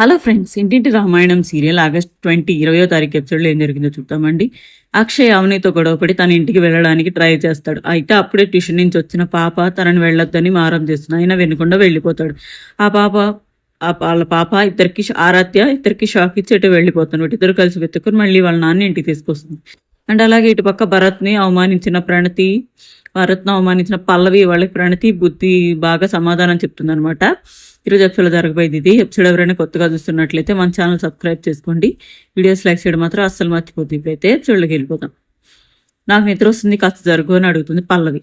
Hello friends ఇంటింటి Ramayanam serial August twenty ఇరవయో తారీఖు ఎపిసోడ్లో ఏం జరిగిందో చూద్దామండి. అక్షయ్ అవనితో గొడవపడి తన ఇంటికి వెళ్ళడానికి ట్రై చేస్తాడు. అయితే అప్పుడే ట్యూషన్ నుంచి వచ్చిన పాప తనని వెళ్ళొద్దని మారం చేస్తుంది. ఆయన వెనుకుండా వెళ్ళిపోతాడు. ఆ పాప వాళ్ళ పాప ఇద్దరికి ఆరాధ్య ఇద్దరికి షాక్ ఇచ్చి ఇటు ఇద్దరు కలిసి వెతుక్కుని మళ్ళీ వాళ్ళ నాన్న ఇంటికి తీసుకొస్తుంది. అండ్ అలాగే ఇటు పక్క భరత్ని అవమానించిన ప్రణతి భరత్ను అవమానించిన పల్లవి వాళ్ళకి ప్రణతి బుద్ధి బాగా సమాధానం చెప్తుంది అనమాట ఈరోజు ఎపిసోడ్ జరగబోయేది ఇది. ఎపిసోడ్ ఎవరైనా కొత్తగా చూస్తున్నట్లయితే మన ఛానల్ సబ్స్క్రైబ్ చేసుకోండి. వీడియోస్ లైక్ చేయడం మాత్రం అస్సలు మర్చిపోతుంది ఇప్పుడైతే ఎపిసోడ్లోకి వెళ్ళిపోతాం నాకు నిద్ర వస్తుంది కాస్త జరుగు అని అడుగుతుంది పల్లవి.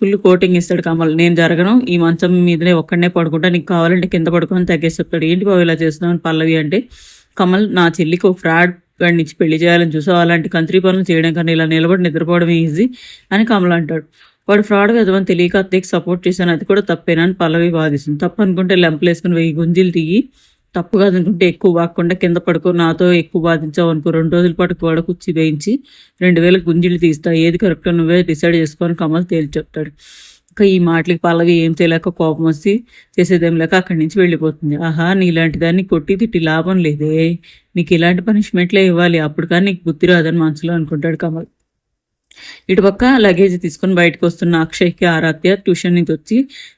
ఫుల్ కోటింగ్ ఇస్తాడు కమల్. నేను జరగను ఈ మంచం మీదనే ఒక్కడనే పడుకుంటా. నీకు కావాలంటే కింద పడుకొని తగ్గేసి చెప్తాడు ఏంటి బాబు ఇలా చేస్తున్నావు పల్లవి అంటే కమల్ నా చెల్లికి ఒక ఫ్రాడ్ వాడిని ఇచ్చి పెళ్ళి చేయాలని చూసావు. అలాంటి కంత్రి పనులు చేయడం కన్నా ఇలా నిలబడి నిద్రపోవడం ఈజీ అని కమల్ అంటాడు. వాడు ఫ్రాడ్ కదమని తెలియక అత్తయ్యకి సపోర్ట్ చేశాను. అది కూడా తప్పేనా అని పల్లవి వాదిస్తుంది. తప్పు అనుకుంటే లెంపలు వేసుకుని వెయ్యి గుంజీలు తీయి తప్పు కాదనుకుంటే ఎక్కువ వాక్కుండా కింద పడుకో. నాతో ఎక్కువ బాధించావు అనుకో. రెండు రోజుల పాటు గోడ కుర్చీ వేయించి రెండు వేల గుంజీలు తీస్తా. ఏది కరెక్టో నువ్వే డిసైడ్ చేసుకొని కమల్ తేల్చి చెప్తాడు. ఇంకా ఈ మాటలకి పల్లవి ఏం చేయలేక కోపం వచ్చి చేసేదేం లేక అక్కడి నుంచి వెళ్ళిపోతుంది. ఆహా నీలాంటి దాన్ని కొట్టి తిట్టి లాభం లేదే. నీకు ఇలాంటి పనిష్మెంట్లే ఇవ్వాలి. అప్పుడు కానీ నీకు బుద్ధి రాదని మనసులో అనుకుంటాడు కమల్. ఇటుపక్క లగేజ్ తీసుకొని బయటకు వస్తున్న అక్షయ్కి ఆరాధ్య ట్యూషన్ నుంచి వచ్చి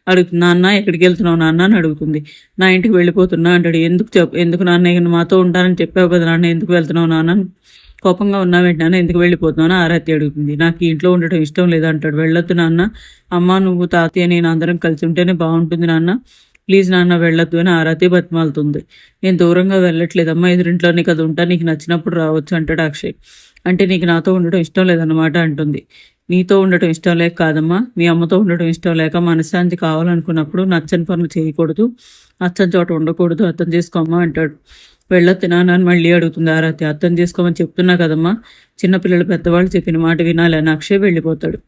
అడుగుతుంది నాన్న ఎక్కడికి వెళ్తున్నావు నాన్న? అని అడుగుతుంది. నా ఇంటికి వెళ్ళిపోతున్నా అంటాడు. ఎందుకు చెప్ ఎందుకు నాన్న? మాతో ఉంటానని చెప్పావు కదా నాన్న ఎందుకు వెళ్తున్నావు నాన్న? కోపంగా ఉన్నా వెంటనే ఎందుకు వెళ్ళిపోతున్నావు? ఆరాధ్య అడుగుతుంది. నాకు ఇంట్లో ఉండటం ఇష్టం లేదంటాడు వెళ్ళొద్దు నాన్న. అమ్మ నువ్వు తాతయ్య నేను అందరం కలిసి ఉంటేనే బాగుంటుంది నాన్న. ప్లీజ్ నాన్న వెళ్ళొద్దు అని ఆరాతి బతిమాలుతుంది. నేను దూరంగా వెళ్ళట్లేదమ్మా ఎదురింట్లోనే కదా ఉంటా నీకు నచ్చినప్పుడు రావచ్చు అంటాడు అక్షయ్. అంటే నీకు నాతో ఉండటం ఇష్టం లేదన్నమాట అంటుంది. నీతో ఉండటం ఇష్టం లేక కాదమ్మా మీ అమ్మతో ఉండటం ఇష్టం లేక మనశ్శాంతి కావాలనుకున్నప్పుడు నచ్చని పనులు చేయకూడదు నచ్చని చోట ఉండకూడదు అర్థం చేసుకోమ్మా అంటాడు. వెళ్ళొద్దు నాన్న అని మళ్ళీ అడుగుతుంది ఆరాతి. అర్థం చేసుకోమని చెప్తున్నా కదమ్మా చిన్నపిల్లలు పెద్దవాళ్ళు చెప్పిన మాట వినాలి అని అక్షయ్ వెళ్ళిపోతాడు.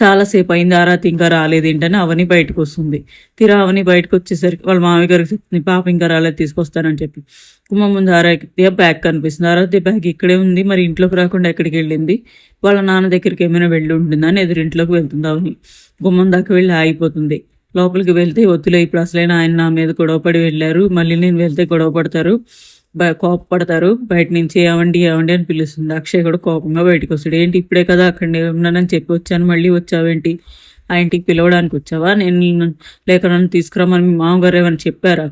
చాలాసేపు అయింది ఆరాతి ఇంకా రాలేదు ఏంటని అవని బయటకు వస్తుంది. తీరా అవని బయటకు వచ్చేసరికి వాళ్ళ మామయ్య గారికి చెప్తుంది పాప ఇంకా రాలేదు తీసుకొస్తానని చెప్పి. కుమ్మ ముందు ఆరాతి బ్యాగ్ కనిపిస్తుంది. ఆరాతి బ్యాగ్ ఇక్కడే ఉంది మరి ఇంట్లోకి రాకుండా ఎక్కడికి వెళ్ళింది? వాళ్ళ నాన్న దగ్గరికి ఏమైనా వెళ్ళి ఉంటుందని ఎదురింట్లోకి వెళ్తుంది అవని. గుమ్మం దాకా వెళ్ళి ఆగిపోతుంది. లోపలికి వెళ్తే వద్దులే ఇప్పుడు అసలైన ఆయన నా మీద గొడవపడి వెళ్ళారు మళ్ళీ నేను వెళ్తే గొడవ పడతారు. కోపపడతారు. బయట నుంచి ఏమండి ఏమండి అని పిలుస్తుంది. అక్షయ్ కూడా కోపంగా బయటకు వస్తాడు. ఏంటి ఇప్పుడే కదా అక్కడ ఉన్నానని చెప్పి వచ్చాను. మళ్ళీ వచ్చావేంటి? ఆ ఇంటికి పిలవడానికి వచ్చావా? నేను లేక నన్ను తీసుకురామని మీ మామగారు ఏమైనా చెప్పారా?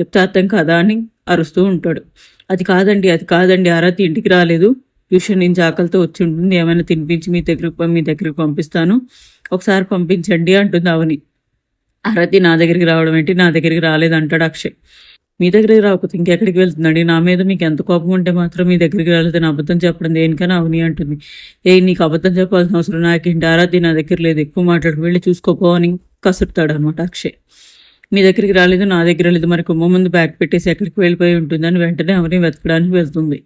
చెప్తే అర్థం కదా? అని అరుస్తూ ఉంటాడు. అది కాదండి అది కాదండి. ఆరాతి ఇంటికి రాలేదు. ట్యూషన్ నుంచి ఆకలితో వచ్చి ఉంటుంది. ఏమైనా తినిపించి మీ దగ్గరికి మీ దగ్గరికి పంపిస్తాను. ఒకసారి పంపించండి అంటుంది అవని. అరతి నా దగ్గరికి రావడం ఏంటి? నా దగ్గరికి రాలేదు అంటాడు అక్షయ్. మీ దగ్గరికి రాకపోతే ఇంకెక్కడికి వెళ్తుందండి? నా మీద మీకు ఎంత కోపం ఉంటే మాత్రం మీ దగ్గరికి రాలేదని అబద్ధం చెప్పడం దేనికైనా అవని అంటుంది. ఏ నీకు అబద్ధం చెప్పాల్సిన అవసరం నాకేంటి? ఆరాధ్య నా దగ్గర లేదు ఎక్కువ మాట్లాడు వెళ్ళి చూసుకోపో అని కసురుతాడు అనమాట అక్షయ్. మీ దగ్గరికి రాలేదు నా దగ్గర లేదు మరి కుమ్మ ముందు బ్యాగ్ పెట్టేసి ఎక్కడికి వెళ్ళిపోయి ఉంటుందని వెంటనే అవని వెతకడానికి వెళ్తుంది.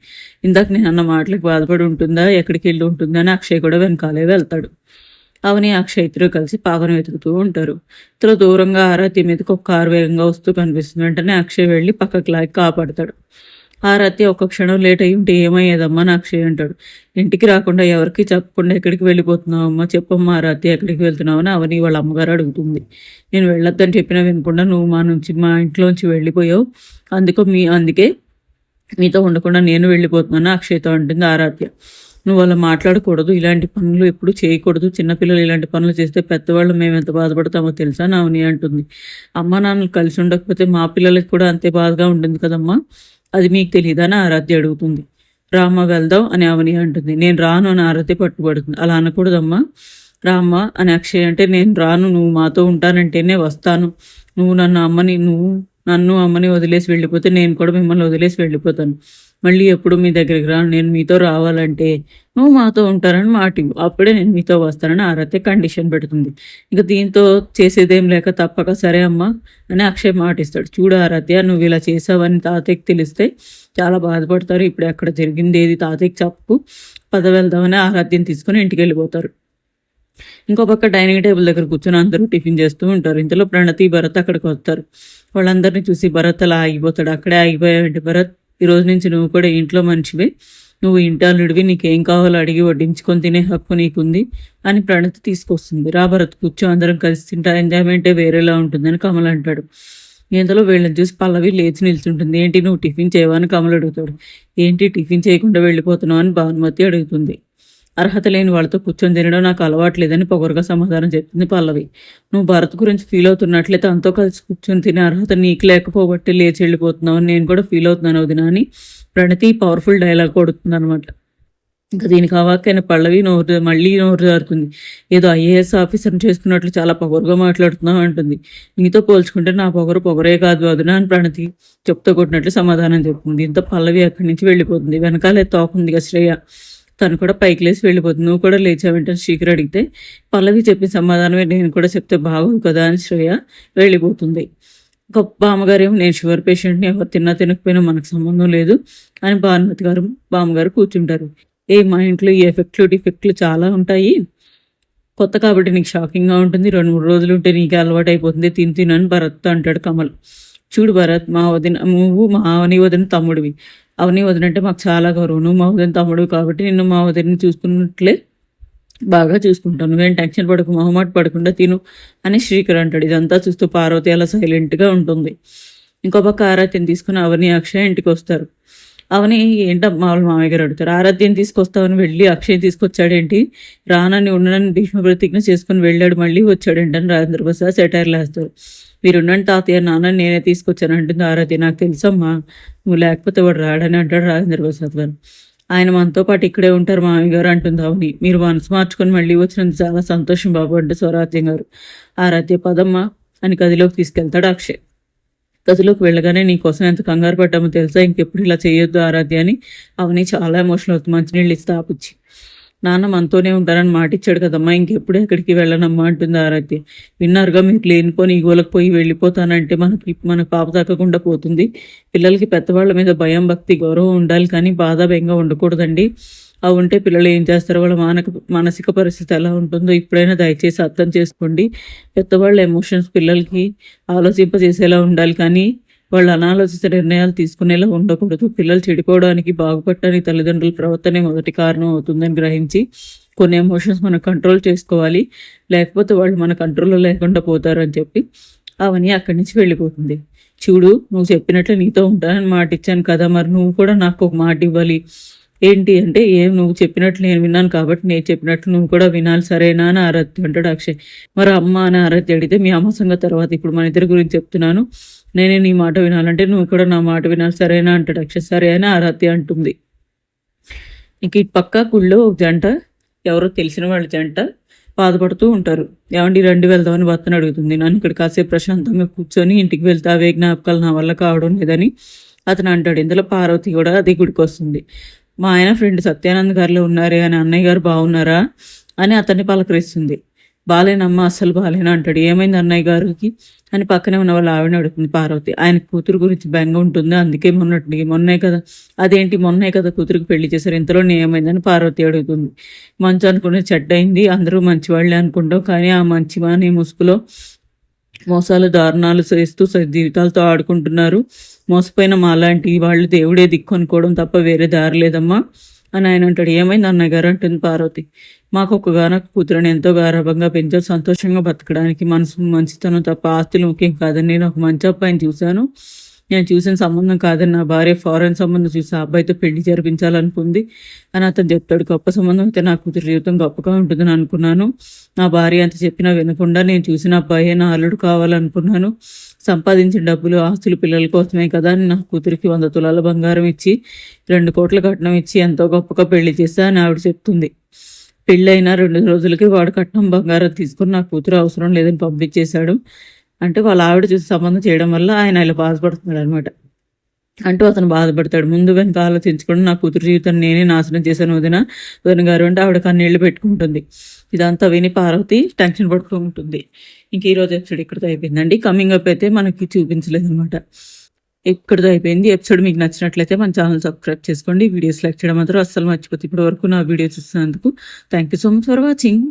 ఇందాక నేను అన్న మాటలకు బాధపడి ఉంటుందా? ఎక్కడికి వెళ్ళి ఉంటుందని అక్షయ్ కూడా వెనకాలే వెళ్తాడు. అవని అక్షయ్ ఇద్దరు కలిసి పాపను వెతుకుతూ ఉంటారు. ఇతర దూరంగా ఆరాతి మీదకి ఒక కారు వేగంగా వస్తూ కనిపిస్తుంది. వెంటనే అక్షయ్ వెళ్ళి పక్కకి లాగి కాపాడతాడు. ఆరాతి ఒక్క క్షణం లేట్ అయ్యి ఉంటే ఏమయ్యేదమ్మా అని అక్షయ్ అంటాడు. ఇంటికి రాకుండా ఎవరికి చెప్పకుండా ఎక్కడికి వెళ్ళిపోతున్నావు అమ్మా చెప్పమ్మా ఆరాతి ఎక్కడికి వెళ్తున్నావు అని అవని వాళ్ళ అమ్మగారు అడుగుతుంది. నేను వెళ్ళొద్దని చెప్పినా వినకుండా నువ్వు మా నుంచి మా ఇంట్లోంచి వెళ్ళిపోయావు. అందుకో మీ అందుకే మీతో ఉండకుండా నేను వెళ్ళిపోతున్నాను అక్షయ్తో అంటుంది ఆరాధ్య నువ్వు అలా మాట్లాడకూడదు. ఇలాంటి పనులు ఎప్పుడు చేయకూడదు. చిన్నపిల్లలు ఇలాంటి పనులు చేస్తే పెద్దవాళ్ళు మేము ఎంత బాధపడతామో తెలుసా? నావని అంటుంది. అమ్మ నాన్నలు కలిసి ఉండకపోతే మా పిల్లలకి కూడా అంతే బాధగా ఉంటుంది కదమ్మా? అది మీకు తెలియదని ఆరాధ్య అడుగుతుంది. రామ్మ వెళ్దాం అని అవని అంటుంది. నేను రాను అని ఆరాధ్య పట్టుబడుతుంది. అలా అనకూడదమ్మా. రామ్మ అని అక్షయ్ అంటే నేను రాను నువ్వు మాతో ఉంటానంటేనే వస్తాను. నువ్వు నన్ను అమ్మని నువ్వు నన్ను అమ్మని వదిలేసి వెళ్ళిపోతే నేను కూడా మిమ్మల్ని వదిలేసి వెళ్ళిపోతాను. మళ్ళీ ఎప్పుడు మీ దగ్గరికి రాను నేను మీతో రావాలంటే నువ్వు మాతో ఉంటారని మాట అప్పుడే నేను మీతో వస్తానని ఆరతి కండిషన్ పెడుతుంది. ఇక దీంతో చేసేదేం లేక తప్పక సరే అమ్మా అని అక్షయ్ మాట ఇస్తాడు. చూడు ఆరాధ్య నువ్వు ఇలా చేసావని తాతయ్యకి తెలిస్తే చాలా బాధపడతారు. ఇప్పుడు అక్కడ జరిగింది ఏది తాతయ్యకి చెప్పు పద వెళ్దామని ఆరాధ్యం తీసుకుని ఇంటికి వెళ్ళిపోతారు. ఇంకో పక్క డైనింగ్ టేబుల్ దగ్గర కూర్చొని అందరూ టిఫిన్ చేస్తూ ఉంటారు. ఇంతలో ప్రణతి భరత్ అక్కడికి వస్తారు. వాళ్ళందరినీ చూసి భరత్ అలా ఆగిపోతాడు. అక్కడే ఆగిపోయాడు భరత్ ఈ రోజు నుంచి నువ్వు కూడా ఇంట్లో మనిషివే. నువ్వు ఇంటాలుడివి నీకేం కావాలో అడిగి వడ్డించుకొని తినే హక్కు నీకుంది అని ప్రణతి తీసుకొస్తుంది. రా భరత్ కూర్చో అందరం కలిసి తింటా. ఎంజాయ్మెంటే వేరేలా ఉంటుందని కమల్ అంటాడు. ఇంతలో వీళ్ళని చూసి పల్లవి లేచి నిల్చుంటుంది. ఏంటి నువ్వు టిఫిన్ చేయవా? అని కమలు అడుగుతాడు. ఏంటి టిఫిన్ చేయకుండా వెళ్ళిపోతున్నావు? అని భానుమతి అడుగుతుంది. అర్హత లేని వాళ్ళతో కూర్చొని తినడం నాకు అలవాట్లేదని పొగరుగా సమాధానం చెప్తుంది పల్లవి. నువ్వు భరత్ గురించి ఫీల్ అవుతున్నట్లయితే అంతో కలిసి కూర్చొని తినే అర్హత నీకు లేకపోబట్టి లేచి వెళ్ళిపోతున్నావు అని నేను కూడా ఫీల్ అవుతున్నాను వదినా అని ప్రణతి పవర్ఫుల్ డైలాగ్ కొడుతుంది అనమాట ఇంకా దీనికి అవాక్కైన పల్లవి నోరు మళ్ళీ నోరు జారుతుంది. ఏదో ఐఏఎస్ ఆఫీసర్ని చేసుకున్నట్లు చాలా పొగరుగా మాట్లాడుతున్నావు అంటుంది. నీతో పోల్చుకుంటే నా పొగరు పొగరే కాదు వదిన అని ప్రణతి చెప్తూ కొట్టినట్లు సమాధానం చెప్తుంది. దీంతో పల్లవి అక్కడి నుంచి వెళ్ళిపోతుంది. వెనకాలే తోకుందిగా శ్రేయ. తను కూడా పైకి లేచి వెళ్ళిపోతుంది. నువ్వు కూడా లేచావంటే శ్రీకర్ అడిగితే పల్లవి చెప్పిన సమాధానమే నేను కూడా చెప్తే బాగోదు కదా అని శ్రేయ వెళ్ళిపోతుంది. గొప్ప బామ్మగారు ఏమో నేను షుగర్ పేషెంట్ని ఎవరు తిన్నా తినకపోయినా మనకు సంబంధం లేదు అని భానుమతి గారు బామ్మగారు కూర్చుంటారు. ఏ మా ఇంట్లో ఈ ఎఫెక్ట్లు డిఫెక్ట్లు చాలా ఉంటాయి. కొత్త కాబట్టి నీకు షాకింగ్గా ఉంటుంది. రెండు మూడు రోజులు ఉంటే నీకు అలవాటు అయిపోతుంది. తిని తినని భరత్ అంటాడు కమల్. చూడు భరత్ మా వదిన నువ్వు మా అవని వదిన తమ్ముడివి. అవని వదినంటే మాకు చాలా గౌరవం. నువ్వు మా వదిన తమ్ముడు కాబట్టి నిన్ను మా వదిన చూసుకున్నట్లే బాగా చూసుకుంటాను. నువ్వేం టెన్షన్ పడకు మొహమాట పడకుండా తిను అని శ్రీకర్ అంటాడు. ఇదంతా చూస్తూ పార్వతి అలా సైలెంట్గా ఉంటుంది. ఇంకో పక్క ఆరాధ్యం తీసుకుని అవని అక్షయ ఇంటికి వస్తారు. అవని ఏంటమ్మా వాళ్ళ మామయ్య గారు అడుగుతారు? ఆరాధ్యం తీసుకొస్తామని వెళ్ళి అక్షయ్ తీసుకొచ్చాడేంటి? రానని ఉండనని భీష్మ ప్రతిజ్ఞ చేసుకుని వెళ్ళాడు మళ్ళీ వచ్చాడేంటి అని రాజేంద్ర ప్రసాద్ సెటైర్లు వేస్తారు. మీరు తాతయ్య నాన్న నేనే తీసుకొచ్చాను అంటుంది ఆరాధ్య. నాకు తెలుసమ్మా నువ్వు లేకపోతే వాడు రాడని అంటాడు రాజేంద్ర ప్రసాద్ గారు. ఆయన మనతో పాటు ఇక్కడే ఉంటారు మామయ్య గారు అంటుంది అవని. మీరు మనసు మార్చుకొని మళ్ళీ వచ్చినందుకు చాలా సంతోషం బాబు అంటే స్వరాజ్యం గారు. ఆరాధ్య పదమ్మ అని గదిలోకి తీసుకెళ్తాడు అక్షయ్. గదిలోకి వెళ్ళగానే నీకోసం ఎంత కంగారు పడ్డామో తెలుసా? ఇంకెప్పుడు ఇలా చేయొద్దు ఆరాధ్య అని. అవని చాలా ఎమోషనల్ అవుతుంది. మంచినీళ్ళు ఇస్తే ఆపుచ్చి. నాన్న మనతోనే ఉంటారని మాట ఇచ్చాడు కదమ్మా. ఇంకెప్పుడు ఎక్కడికి వెళ్ళనమ్మా అంటుంది ఆరాధ్య. విన్నారుగా మీరు లేనిపోని ఈగోలకు పోయి వెళ్ళిపోతానంటే మనకి మన పాప తగ్గకుండా పోతుంది. పిల్లలకి పెద్దవాళ్ళ మీద భయం భక్తి గౌరవం ఉండాలి కానీ బాధ భయంగా ఉండకూడదండి. అవి ఉంటే పిల్లలు ఏం చేస్తారు? వాళ్ళ మానక మానసిక పరిస్థితి ఎలా ఉంటుందో ఇప్పుడైనా దయచేసి అర్థం చేసుకోండి. పెద్దవాళ్ళ ఎమోషన్స్ పిల్లలకి ఆలోచింపజేసేలా ఉండాలి. కానీ వాళ్ళు అనాలోచిత నిర్ణయాలు తీసుకునేలా ఉండకూడదు. పిల్లలు చెడిపోవడానికి బాగుపడటానికి తల్లిదండ్రుల ప్రవర్తనే మొదటి కారణం అవుతుందని గ్రహించి కొన్ని ఎమోషన్స్ మనం కంట్రోల్ చేసుకోవాలి. లేకపోతే వాళ్ళు మన కంట్రోల్లో లేకుండా పోతారని చెప్పి అవని అక్కడి నుంచి వెళ్ళిపోతుంది. చూడు నువ్వు చెప్పినట్లు నీతో ఉంటానని మాట ఇచ్చాను కదా మరి నువ్వు కూడా నాకు ఒక మాట ఇవ్వాలి ఏంటి అంటే ఏం నువ్వు చెప్పినట్లు నేను విన్నాను కాబట్టి నేను చెప్పినట్లు నువ్వు కూడా వినాలి సరేనా? అని ఆరాధ్య అంటాడు అక్షయ్. మరి అమ్మ అని ఆరాధ్య అడిగితే మీ అమ్మ సంగ తర్వాత ఇప్పుడు మన ఇద్దరి గురించి చెప్తున్నాను. నేనే నీ మాట వినాలంటే నువ్వు కూడా నా మాట వినాలి సరేనా? అంటాడు అక్షయ్. సరే అని ఆరాధ్య అంటుంది. ఇంక ఈ పక్క గుళ్ళో ఒక జంట ఎవరో తెలిసిన వాళ్ళ జంట బాధపడుతూ ఉంటారు. ఏమండి రండి వెళ్దామని భర్తను అడుగుతుంది. నన్ను ఇక్కడ కాసేపు ప్రశాంతంగా కూర్చొని ఇంటికి వెళ్తే అవే జ్ఞాపకాలు నా వల్ల కావడం లేదని అతను అంటాడు. ఇందులో పార్వతి కూడా అది గుడికి వస్తుంది. మా ఆయన ఫ్రెండ్ సత్యానంద్ గారిలో ఉన్నారే అని అన్నయ్య గారు బాగున్నారా అని అతన్ని పలకరిస్తుంది. బాలేనమ్మ అస్సలు బాలేనా అంటాడు. ఏమైంది అన్నయ్య గారికి? అని పక్కనే ఉన్న వాళ్ళు ఆవిడ అడుగుతుంది పార్వతి. ఆయన కూతురు గురించి బెంగ ఉంటుంది? అందుకే మొన్నటి మొన్నే కదా. అదేంటి మొన్నే కదా కూతురికి పెళ్ళి చేశారు? ఇంతలో ఏమైందని పార్వతి అడుగుతుంది. మంచి అనుకునే చెడ్డైంది అందరూ మంచివాళ్ళే అనుకుంటాం కానీ ఆ మంచి మాని ముసుగులో మోసాలు దారుణాలు చేస్తూ జీవితాలతో ఆడుకుంటున్నారు. మోసపోయిన మాలాంటి వాళ్ళు దేవుడే దిక్కు అనుకోవడం తప్ప వేరే దారి లేదమ్మా అని ఆయన అంటాడు. ఏమైంది అన్నయ్య గారు అంటుంది పార్వతి. మాకు ఒక గానక కూతురని ఎంతో గారభంగా పెంచారు సంతోషంగా బతకడానికి మనసు మంచితనం తప్ప ఆస్తులు ముఖ్యం కాదని నేను ఒక మంచి అబ్బాయిని చూశాను. నేను చూసిన సంబంధం కాదని నా భార్య ఫారెన్ సంబంధం చూసి ఆ అబ్బాయితో పెళ్ళి జరిపించాలనుకుంది. అని అతను చెప్తాడు గొప్ప సంబంధం అయితే నా కూతురు జీవితం గొప్పగా ఉంటుందని అనుకున్నాను. నా భార్య అంత చెప్పినా వినకుండా నేను చూసిన అబ్బాయే నా అల్లుడు కావాలనుకున్నాను. సంపాదించిన డబ్బులు ఆస్తులు పిల్లల కోసమే కదా అని నా కూతురికి వంద తులాల బంగారం ఇచ్చి రెండు కోట్ల కట్నం ఇచ్చి ఎంతో గొప్పగా పెళ్ళి చేస్తా అని ఆవిడ చెప్తుంది. పెళ్ళైన రెండు రోజులకి వాడు కట్నం బంగారం తీసుకుని నా కూతురు అవసరం లేదని పంపించేశాడు. అంటే వాళ్ళ ఆవిడ చూసి సంబంధం చేయడం వల్ల ఆయన ఇలా బాధపడుతున్నాడు అనమాట అంటూ అతను బాధపడతాడు. ముందు వెనక ఆలోచించుకుని నా కూతురు జీవితాన్ని నేనే నాశనం చేశాను వదిన. వదిన గారు అంటే ఆవిడ కన్నీళ్ళు పెట్టుకుంటుంది. ఇదంతా విని పార్వతి టెన్షన్ పడుతూ ఉంటుంది. ఇంక ఈరోజు ఎపిసోడ్ ఇక్కడితో అయిపోయిందండి. కమింగ్ అప్ అయితే మనకి చూపించలేదు అనమాట ఇక్కడితో అయిపోయింది. ఎపిసోడ్ మీకు నచ్చినట్లయితే మన ఛానల్ సబ్స్క్రైబ్ చేసుకోండి. వీడియోస్ లైక్ చేయడం మాత్రం అస్సలు మర్చిపోతే ఇప్పటి వరకు నా వీడియోస్ చూసినందుకు thank you so much for watching.